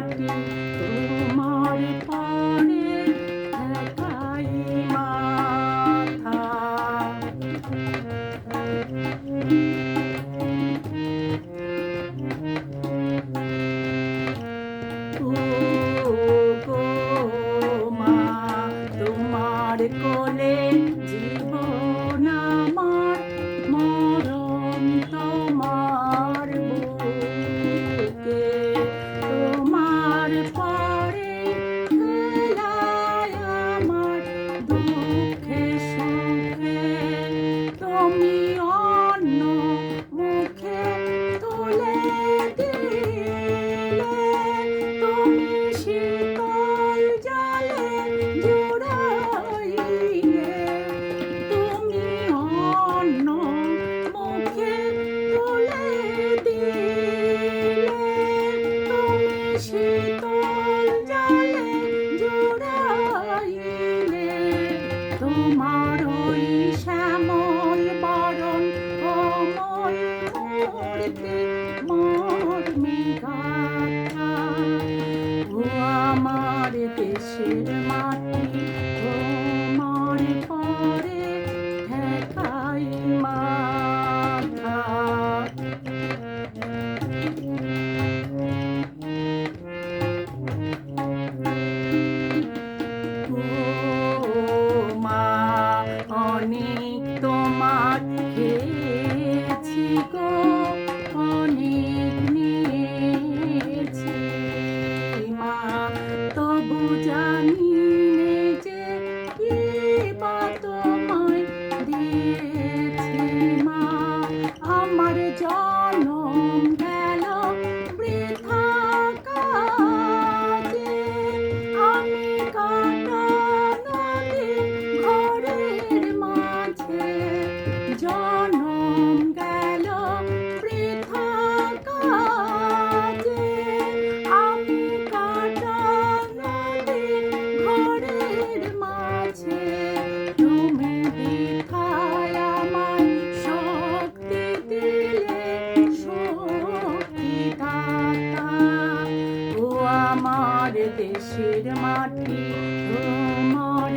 not তোমার জানিলে যে কি বা তোমায় দিয়েছি মা। আমার জনম আমার দেশের মাটি তোমার